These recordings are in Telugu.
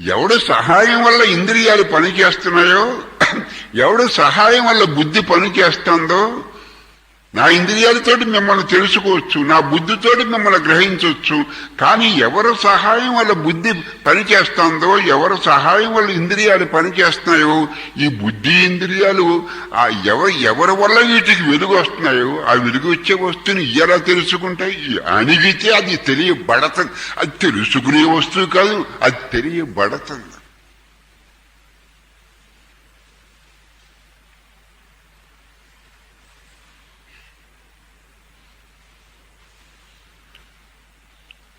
ఎవడు సహాయం వల్ల ఇంద్రియాలు పనిచేస్తున్నాయో ఎవడు సహాయం వల్ల బుద్ధి పనిచేస్తుందో నా ఇంద్రియాలతోటి మిమ్మల్ని తెలుసుకోవచ్చు నా బుద్ధితోటి మిమ్మల్ని గ్రహించవచ్చు కానీ ఎవరు సహాయం వల్ల బుద్ధి పనిచేస్తుందో ఎవరు సహాయం వల్ల ఇంద్రియాలు పనిచేస్తున్నాయో ఈ బుద్ధి ఇంద్రియాలు ఆ ఎవరు ఎవరి వల్ల వీటికి వెలుగు వస్తున్నాయో ఆ వెలుగు వచ్చే వస్తువుని ఎలా తెలుసుకుంటాయి? అణిగితే అది తెలియబడతది అది తెలుసుకునే వస్తువు కాదు అది తెలియబడుతుంది.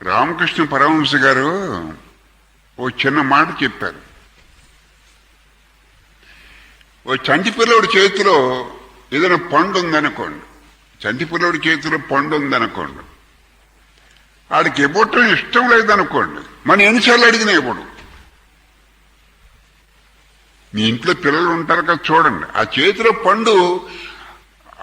రామకృష్ణ పరమహంస గారు ఓ చిన్న మాట చెప్పారు. ఓ చంటి పిల్లోడి చేతిలో ఏదైనా పండు ఉందనుకోండి. చంటి పిల్లవుడి చేతిలో పండు ఉందనుకోండి. ఆడికి ఇవ్వటం ఇష్టం లేదనుకోండి. మన ఎన్నిసార్లు అడిగిన ఇవ్వడు. మీ ఇంట్లో పిల్లలు ఉంటారు కదా చూడండి. ఆ చేతిలో పండు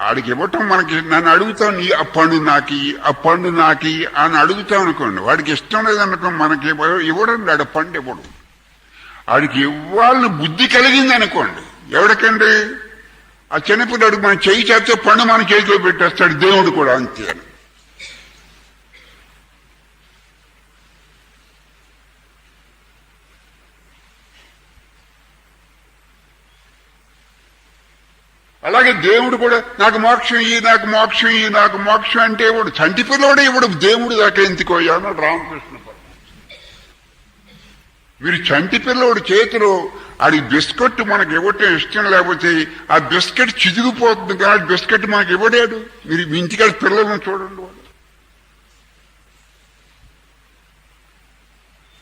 ఆడికి ఇవ్వటం మనకి నన్ను అడుగుతాను నీ ఆ పండు నాకి ఆ పండు నాకి అని అడుగుతాం అనుకోండి. వాడికి ఇష్టం లేదనుకో మనకి ఇవ్వడం ఇవ్వడండి ఆడ పండు ఇవ్వడు. ఆడికి ఇవ్వాలని బుద్ధి కలిగింది అనుకోండి. ఎవరికండి ఆ చిన్నపిల్లడు మన చేయి చేస్తే పండు మన చేతిలో పెట్టేస్తాడు దేవుడు కూడా అంతే అని. అలాగే దేవుడు కూడా నాకు మోక్షం ఇయ్యి నాకు మోక్షం ఇయ్యి నాకు మోక్షం అంటే ఇవ్వడు. చంటి పిల్లవాడే ఇవ్వడు. దేవుడు దాకా ఎందుకోయా అన్నాడు రామకృష్ణ వీరు మీరు చంటి పిల్లవాడు చేతిలో అది బిస్కెట్ మనకి ఇవ్వటం ఇష్టం లేకపోతే ఆ బిస్కెట్ చిదిగిపోతుంది కానీ బిస్కెట్ మనకి ఇవ్వడాడు. మీరు మీ ఇంటికాడ పిల్లలను చూడండి వాడు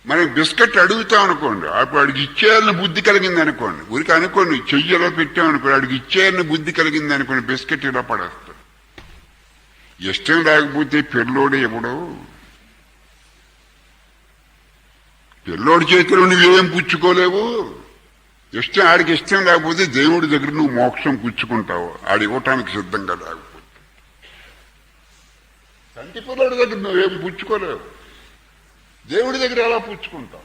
మనం బిస్కెట్ అడుగుతాం అనుకోండి. అప్పుడు అడిగి ఇచ్చేయాలని బుద్ధి కలిగింది అనుకోండి. ఊరికి అనుకోండి చెయ్యలో పెట్టాం అనుకోండి. వాడికి ఇచ్చేయాలని బుద్ధి కలిగింది అనుకోండి బిస్కెట్ ఇలా పడేస్తాం ఇష్టం లేకపోతే పిల్లోడు ఎవడు? పిల్లోడి చేతిలో నువ్వేం పుచ్చుకోలేవు? ఇష్టం ఆడికి ఇష్టం లేకపోతే దేవుడి దగ్గర నువ్వు మోక్షం పుచ్చుకుంటావు? ఆడి ఇవ్వటానికి సిద్ధంగా లేకపోతే. కంటి పిల్లోడి దగ్గర నువ్వేం పుచ్చుకోలేవు. దేవుడి దగ్గర ఎలా పుచ్చుకుంటాం?